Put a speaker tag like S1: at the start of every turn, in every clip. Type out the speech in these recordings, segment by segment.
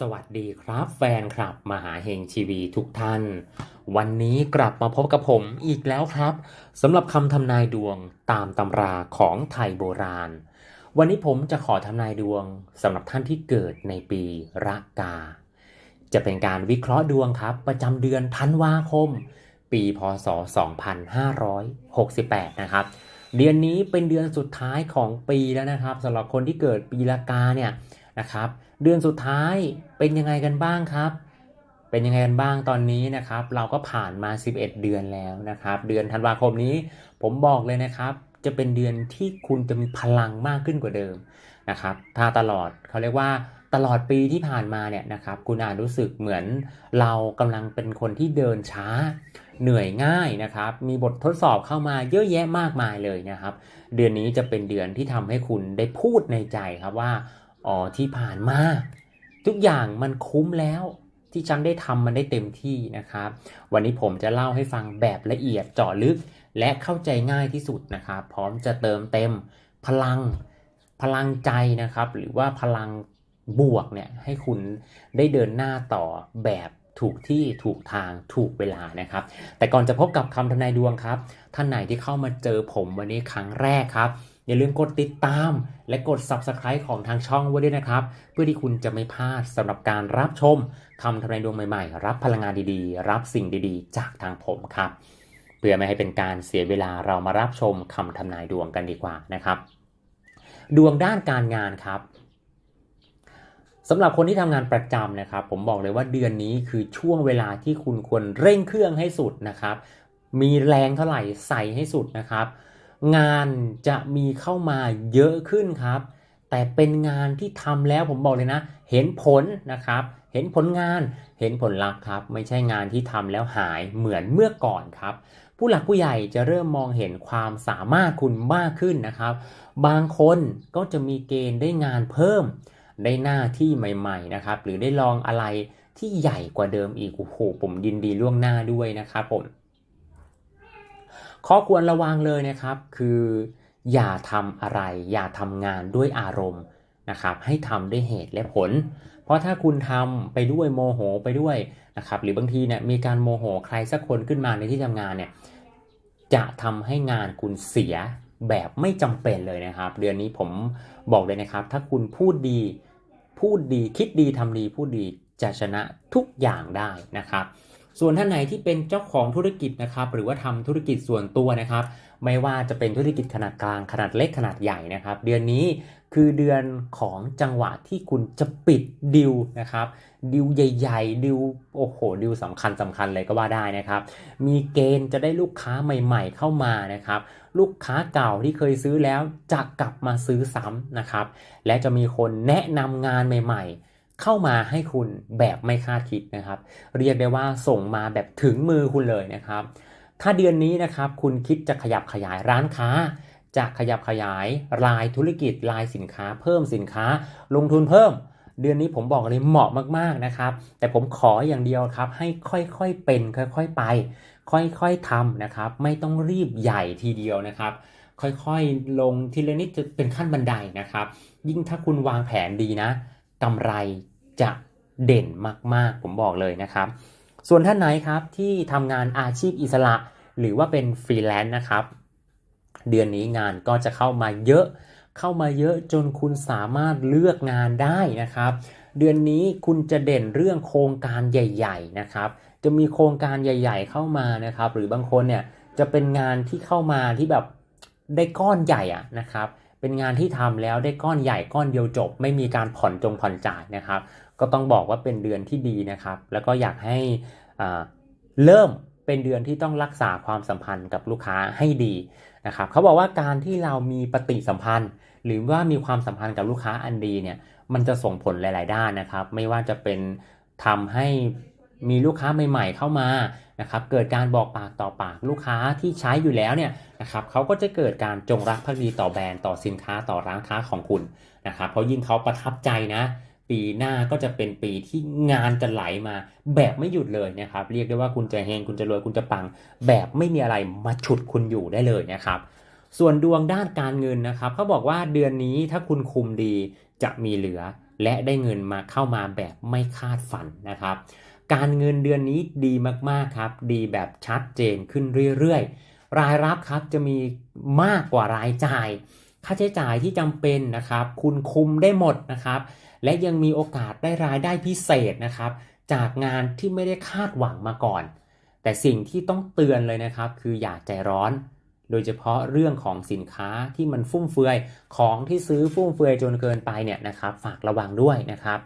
S1: สวัสดีครับแฟนคลับมหาเฮงทีวีทุกท่าน วันนี้กลับมาพบกับผมอีกแล้วครับสำหรับคำทำนายดวงตามตำราของไทยโบราณ วันนี้ผมจะขอทำนายดวงสำหรับท่านที่เกิดในปีระกา จะเป็นการวิเคราะห์ดวงครับ ประจำเดือนธันวาคม ปีพศ 2568 นะครับ เดือนนี้เป็นเดือนสุดท้ายของปีแล้วนะครับสำหรับคนที่เกิดปีละกาเนี่ย นะครับ เดือนสุดท้ายเป็นยังไงกันบ้างครับ เป็นยังไงกันบ้างตอนนี้นะครับ เราก็ผ่านมา 11 เดือนแล้วนะครับ เดือนธันวาคมนี้ผมบอกเลยนะครับ จะเป็นเดือนที่คุณจะมีพลังมากขึ้นกว่าเดิมนะครับ ถ้าตลอดเขาเรียกว่าตลอดปีที่ผ่านมาเนี่ยนะครับคุณอาจรู้สึกเหมือนเรากำลังเป็นคนที่เดินช้าเหนื่อยง่ายนะครับ มีบททดสอบเข้ามาเยอะแยะมากมายเลยนะครับ เดือนนี้จะเป็นเดือนที่ทำให้คุณได้พูดในใจครับว่า อ๋อที่ผ่านมาทุกอย่างมันคุ้มแล้วที่ฉันได้ทำมันได้เต็มที่นะครับ วันนี้ผมจะเล่าให้ฟังแบบละเอียดเจาะลึก และเข้าใจง่ายที่สุดนะครับ พร้อมจะเติมเต็มพลังพลังใจนะครับ หรือว่าพลังบวกเนี่ยให้คุณได้เดินหน้าต่อแบบถูกที่ถูกทางถูกเวลานะครับ แต่ก่อนจะพบกับคำทำนายดวงครับ ท่านไหนที่เข้ามาเจอผมวันนี้ครั้งแรกครับ อย่าลืมกดติดตาม และกด Subscribe ของทางช่องไว้ด้วยนะครับ เพื่อที่คุณจะไม่พลาดสำหรับการรับชมคำทำนายดวงใหม่ๆ รับพลังงานดีๆ รับสิ่งดีๆ จากทางผมครับ เพื่อไม่ให้เป็นการเสียเวลาเรามารับชมคำทำนายดวงกันดีกว่านะครับ ดวงด้านการงานครับสำหรับคนที่ทำงานประจำนะครับ ผมบอกเลยว่าเดือนนี้คือช่วงเวลาที่คุณควรเร่งเครื่องให้สุดนะครับ มีแรงเท่าไหร่ใส่ให้สุดนะครับ งานจะมีเข้ามาเยอะขึ้นครับ แต่เป็นงานที่ทำแล้วผมบอกเลยนะ เห็นผลนะครับ เห็นผลงานเห็นผลลัพธ์ครับ ไม่ใช่งานที่ทำแล้วหายเหมือนเมื่อก่อนครับ ผู้หลักผู้ใหญ่จะเริ่มมองเห็นความสามารถคุณมากขึ้นนะครับ บางคนก็จะมีเกณฑ์ได้งานเพิ่ม ได้หน้าที่ใหม่ๆนะครับ หรือได้ลองอะไรที่ใหญ่กว่าเดิมอีกโอ้โหผมยินดีล่วงหน้าด้วยนะครับผม ข้อควรระวังเลยนะครับ คืออย่าทำอะไร อย่าทำงานด้วยอารมณ์นะครับ ให้ทำด้วยเหตุและผล เพราะถ้าคุณทำไปด้วยโมโหไปด้วยนะครับ หรือบางทีเนี่ยมีการโมโหใครสักคนขึ้นมาในที่ทำงานเนี่ยจะทำให้งานคุณเสียแบบไม่จำเป็นเลยนะครับ เดือนนี้ผมบอกเลยนะครับ ถ้าคุณพูดดี พูดดีคิดดีทำดีพูดดีจะชนะทุกอย่างได้นะครับ ส่วนท่านไหนที่เป็นเจ้าของธุรกิจนะครับ หรือว่าทำธุรกิจส่วนตัวนะครับ ไม่ว่าจะเป็นธุรกิจขนาดกลางขนาดเล็กขนาดใหญ่นะครับ เดือนนี้คือเดือนของจังหวะที่คุณจะปิดดิวนะครับดิวใหญ่ๆดิวโอ้โหดิวสำคัญสำคัญเลยก็ว่าได้นะครับ มีเกณฑ์จะได้ลูกค้าใหม่ๆเข้ามานะครับ ลูกค้าเก่าที่เคยซื้อแล้วจะกลับมาซื้อซ้ำนะครับ และจะมีคนแนะนำงานใหม่ๆ เข้ามาให้คุณแบบไม่คาดคิดนะครับ เรียกได้ว่าส่งมาแบบถึงมือคุณเลยนะครับ ถ้าเดือนนี้นะครับคุณคิดจะขยับขยายร้านค้าจะขยับขยายรายธุรกิจรายสินค้า เพิ่มสินค้า ลงทุนเพิ่ม เดือนนี้ผมบอกเลยเหมาะมากๆนะครับ แต่ผมขออย่างเดียวครับ ให้ค่อยๆเป็นค่อยๆไป ค่อยๆทำนะครับ ไม่ต้องรีบใหญ่ทีเดียวนะครับ ค่อยๆลงทีละนิดจะเป็นขั้นบันไดนะครับ ยิ่งถ้าคุณวางแผนดีนะกำไร จะเด่นมากๆ ผมบอกเลยนะครับ ส่วนท่านไหนครับที่ทำงานอาชีพอิสระ หรือว่าเป็นฟรีแลนซ์นะครับ เดือนนี้งานก็จะเข้ามาเยอะเข้ามาเยอะจนคุณสามารถเลือกงานได้นะครับ เดือนนี้คุณจะเด่นเรื่องโครงการใหญ่ ๆนะครับ จะมีโครงการใหญ่ ๆ เข้ามานะครับ หรือบางคนเนี่ยจะเป็นงานที่เข้ามาที่แบบได้ก้อนใหญ่อะนะครับ เป็นงานที่ทำแล้วได้ก้อนใหญ่ก้อนเดียวจบ ไม่มีการผ่อนจงผ่อนจ่ายนะครับ ก็ต้องบอกว่าเป็นเดือนที่ดีนะครับ แล้วก็อยากให้เริ่มเป็นเดือนที่ต้องรักษาความสัมพันธ์กับลูกค้าให้ดีนะครับเขาบอกว่าการที่เรามีปฏิสัมพันธ์ หรือว่ามีความสัมพันธ์กับลูกค้าอันดีเนี่ยมันจะส่งผลหลาย ๆ ด้านนะครับ ไม่ว่าจะเป็นทำให้มีลูกค้าใหม่ ๆ เข้ามานะครับเกิดการบอกปากต่อปากลูกค้าที่ใช้อยู่แล้วเนี่ยนะครับเขาก็จะเกิดการจงรักภักดีต่อแบรนด์ต่อสินค้าต่อร้านค้าของคุณนะครับเพราะยิ่งเขาประทับใจนะ ปีหน้าก็จะเป็นปีที่งานจะไหลมา แบบไม่หยุดเลยนะครับ เรียกได้ว่าคุณจะเฮงคุณจะรวยคุณจะปัง แบบไม่มีอะไรมาฉุดคุณอยู่ได้เลยนะครับ ส่วนดวงด้านการเงินนะครับเขาบอกว่าเดือนนี้ถ้าคุณคุมดีจะมีเหลือ และได้เงินมาเข้ามาแบบไม่คาดฝันนะครับ การเงินเดือนนี้ดีมากๆครับ ดีแบบชัดเจนขึ้นเรื่อยๆ รายรับครับจะมีมากกว่ารายจ่าย ค่าใช้จ่ายที่จำเป็นนะครับ คุณคุมได้หมดนะครับ และยังมีโอกาสได้รายได้พิเศษนะครับ จากงานที่ไม่ได้คาดหวังมาก่อน แต่สิ่งที่ต้องเตือนเลยนะครับ คืออย่าใจร้อน โดยเฉพาะเรื่องของสินค้าที่มันฟุ่มเฟือยของที่ซื้อฟุ่มเฟือยจนเกินไปเนี่ยนะครับ ฝากระวังด้วยนะครับ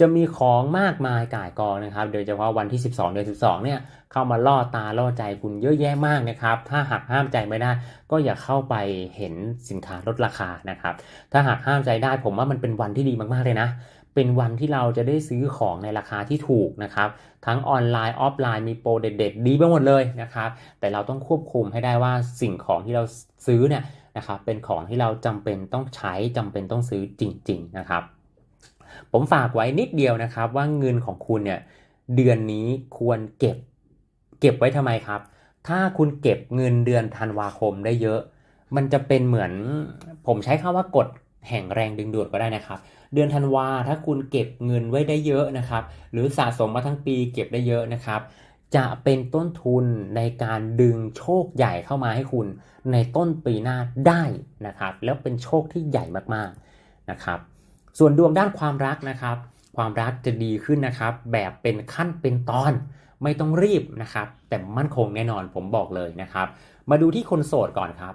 S1: จะมีของมากมายก่ายกองนะครับ โดยเฉพาะวันที่ 12 เดือน 12 เนี่ยเข้ามาล่อตาล่อใจคุณเยอะแยะมากนะครับ ถ้าหากห้ามใจไม่ได้ ก็อย่าเข้าไปเห็นสินค้าลดราคานะครับ ถ้าหากห้ามใจได้ผมว่ามันเป็นวันที่ดีมากๆเลยนะ เป็นวันที่เราจะได้ซื้อของในราคาที่ถูกนะครับ ทั้งออนไลน์ออฟไลน์มีโปรเด็ดๆ ดีไปหมดเลยนะครับ แต่เราต้องควบคุมให้ได้ว่าสิ่งของที่เราซื้อเนี่ยนะครับ เป็นของที่เราจำเป็นต้องใช้จำเป็นต้องซื้อจริง ๆ นะครับ ผมฝากไว้นิดเดียวนะครับ ว่าเงินของคุณเนี่ยเดือนนี้ควรเก็บ เก็บไว้ทำไมครับ ถ้าคุณเก็บเงินเดือนธันวาคมได้เยอะ มันจะเป็นเหมือนผมใช้คำว่ากฎแห่งแรงดึงดูดก็ได้นะครับ เดือนธันวาถ้าคุณเก็บเงินไว้ได้เยอะนะครับ หรือสะสมมาทั้งปีเก็บได้เยอะนะครับ จะเป็นต้นทุนในการดึงโชคใหญ่เข้ามาให้คุณในต้นปีหน้าได้นะครับ แล้วเป็นโชคที่ใหญ่มากๆนะครับ ส่วนดวงด้านความรักนะครับ ความรักจะดีขึ้นนะครับ แบบเป็นขั้นเป็นตอนไม่ต้องรีบนะครับ แต่มั่นคงแน่นอนผมบอกเลยนะครับ มาดูที่คนโสดก่อนครับ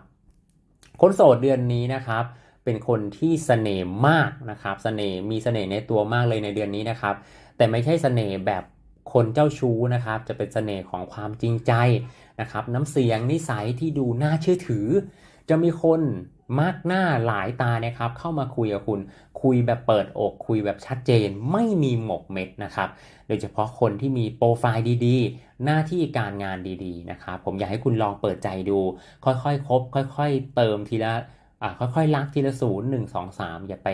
S1: คนโสดเดือนนี้นะครับ เป็นคนที่เสน่ห์มากนะครับเสน่ห์มีเสน่ห์ในตัวมากเลยในเดือนนี้นะครับ แต่ไม่ใช่เสน่ห์แบบ คนเจ้าชู้นะครับ จะเป็นเสน่ห์ของความจริงใจนะครับ น้ำเสียงนิสัยที่ดูน่าเชื่อถือ จะมีคนมากหน้าหลายตานะครับ เข้ามาคุยกับคุณ คุยแบบเปิดอก คุยแบบชัดเจน ไม่มีหมกเม็ดนะครับ โดยเฉพาะคนที่มีโปรไฟล์ดีๆ หน้าที่การงานดีๆนะครับ ผมอยากให้คุณลองเปิดใจดู ค่อยๆคบค่อย ๆ เติมทีละค่อยๆรักทีละศูนย์หนึ่งสองสามอย่าไป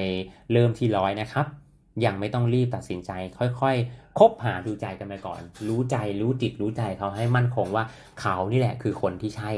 S1: เริ่มที่ร้อยนะครับ ยังไม่ต้องรีบตัดสินใจ ค่อยๆ คบหาดูใจกันไปก่อน รู้ใจรู้จิตรู้ใจเขาให้มั่นคงว่าเขานี่แหละคือคนที่ใช่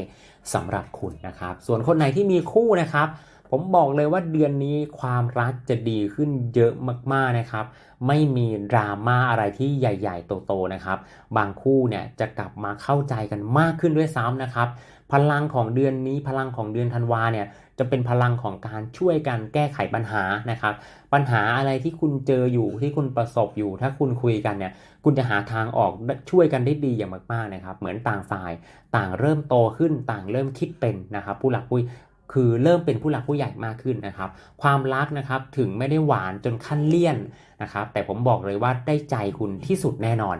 S1: สำหรับคุณนะครับ ส่วนคนไหนที่มีคู่นะครับ ผมบอกเลยว่าเดือนนี้ความรักจะดีขึ้นเยอะมากๆนะครับ ไม่มีดราม่าอะไรที่ใหญ่ ๆ โตๆนะครับ บางคู่เนี่ยจะกลับมาเข้าใจกันมากขึ้นด้วยซ้ำนะครับ พลังของเดือนนี้พลังของเดือนธันวาเนี่ยจะเป็นพลังของการช่วยกันแก้ไขปัญหานะครับ ปัญหาอะไรที่คุณเจออยู่ที่คุณประสบอยู่ ถ้าคุณคุยกันเนี่ยคุณจะหาทางออกช่วยกันได้ดีอย่างมากๆนะครับ เหมือนต่างฝ่าย ต่างเริ่มโตขึ้นต่างเริ่มคิดเป็นนะครับ ผู้หลักผู้คือเริ่มเป็นผู้หลักผู้ใหญ่มากขึ้นนะครับ ความรักนะครับถึงไม่ได้หวานจนขั้นเลี่ยนนะครับ แต่ผมบอกเลยว่าได้ใจคุณที่สุดแน่นอน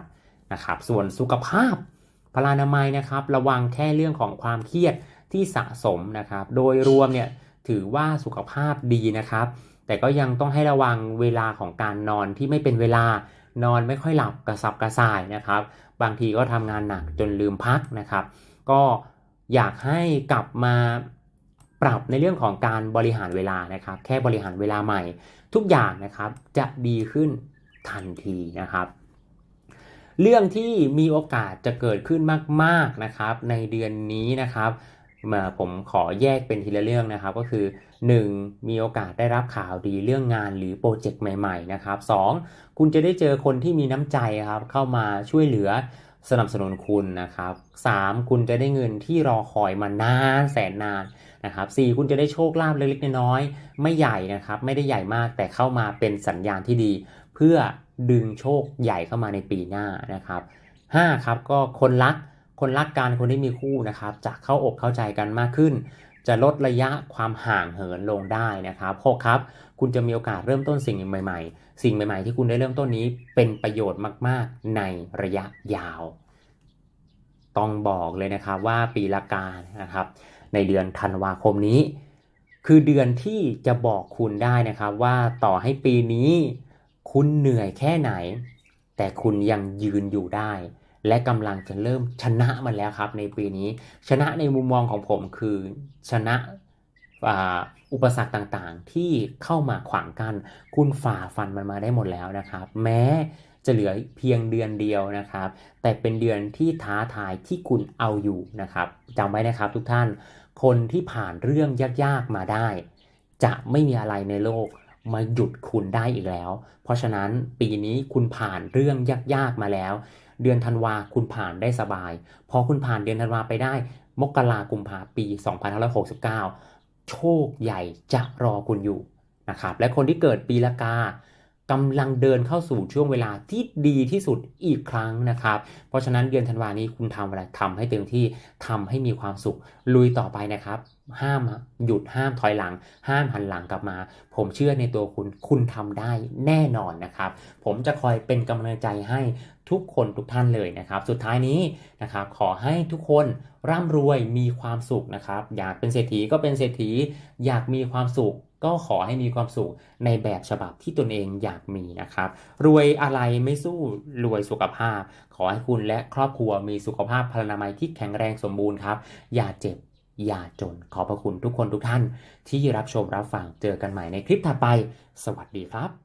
S1: นะครับ ส่วนสุขภาพ พลานามัยนะครับระวังแค่เรื่องของความเครียดที่สะสมนะครับ โดยรวมเนี่ยถือว่าสุขภาพดีนะครับ แต่ก็ยังต้องให้ระวังเวลาของการนอนที่ไม่เป็นเวลานอนไม่ค่อยหลับกระสับกระส่ายนะครับ บางทีก็ทำงานหนักจนลืมพักนะครับ ก็อยากให้กลับมาปรับในเรื่องของการบริหารเวลานะครับ แค่บริหารเวลาใหม่ ทุกอย่างนะครับจะดีขึ้นทันทีนะครับ เรื่องที่มีโอกาสจะเกิดขึ้นมาก ๆนะครับ ในเดือนนี้นะครับมาผมขอแยกเป็นทีละเรื่องนะครับ ก็คือ 1. มีโอกาสได้รับข่าวดีเรื่องงานหรือโปรเจกต์ใหม่ๆนะครับ 2. คุณจะได้เจอคนที่มีน้ำใจครับ เข้ามาช่วยเหลือสนับสนุนคุณนะครับ 3. คุณจะได้เงินที่รอคอยมานานแสนนานนะครับ 4. คุณจะได้โชคลาภเล็กๆน้อยๆไม่ใหญ่นะครับ ไม่ได้ใหญ่มากแต่เข้ามาเป็นสัญญาณที่ดี เพื่อดึงโชคใหญ่เข้ามาในปีหน้านะครับ 5. ครับก็คนรักคนรักกันคนที่มีคู่นะครับจะเข้าอกเข้าใจกันมากขึ้น จะลดระยะความห่างเหินลงได้นะครับ 6. ครับ คุณจะมีโอกาสเริ่มต้นสิ่งใหม่ ๆ สิ่งใหม่ ๆ ที่คุณได้เริ่มต้นนี้เป็นประโยชน์มาก ๆ ในระยะยาว ต้องบอกเลยนะครับว่าปีละกานะครับ ในเดือนธันวาคมนี้ คือเดือนที่จะบอกคุณได้นะครับว่าต่อให้ปีนี้ คุณเหนื่อยแค่ไหน แต่คุณยังยืนอยู่ได้ และกำลังจะเริ่มชนะมันแล้วครับ ในปีนี้ ชนะในมุมมองของผมคือชนะอุปสรรคต่างๆ ที่เข้ามาขวางกัน้นคุณฝ่าฟันมันมาได้หมดแล้วนะครับ แม้จะเหลือเพียงเดือนเดียวนะครับ แต่เป็นเดือนที่ท้าทายที่คุณเอาอยู่นะครับจำไว้นะครับทุกท่าน คนที่ผ่านเรื่องยากๆมาได้ จะไม่มีอะไรในโลก มาหยุดคุณได้อีกแล้ว เพราะฉะนั้นปีนี้คุณผ่านเรื่องยากๆมาแล้ว เดือนธันวาคุณผ่านได้สบาย พอคุณผ่านเดือนธันวาไปได้ มกรากุมภาปี 2569 โชคใหญ่จะรอคุณอยู่นะครับ และคนที่เกิดปีละกา กำลังเดินเข้าสู่ช่วงเวลาที่ดีที่สุดอีกครั้งนะครับ เพราะฉะนั้นเดือนธันวานี้คุณทำอะไรทำให้เต็มที่ทำให้มีความสุขลุยต่อไปนะครับ ห้ามหยุดห้ามถอยหลัง ห้ามหันหลังกลับมา ผมเชื่อในตัวคุณคุณทำได้แน่นอนนะครับ ผมจะคอยเป็นกำลังใจให้ทุกคนทุกท่านเลยนะครับ สุดท้ายนี้นะครับขอให้ทุกคนร่ำรวยมีความสุขนะครับ อยากเป็นเศรษฐีก็เป็นเศรษฐี อยากมีความสุข ก็ขอให้มีความสุขในแบบฉบับที่ตนเองอยากมีนะครับ รวยอะไรไม่สู้รวยสุขภาพ ขอให้คุณและครอบครัวมีสุขภาพพลานามัยที่แข็งแรงสมบูรณ์ครับ อย่าเจ็บอย่าจนขอบพระคุณทุกคนทุกท่าน ที่รับชมรับฟังเจอกันใหม่ในคลิปถัดไป สวัสดีครับ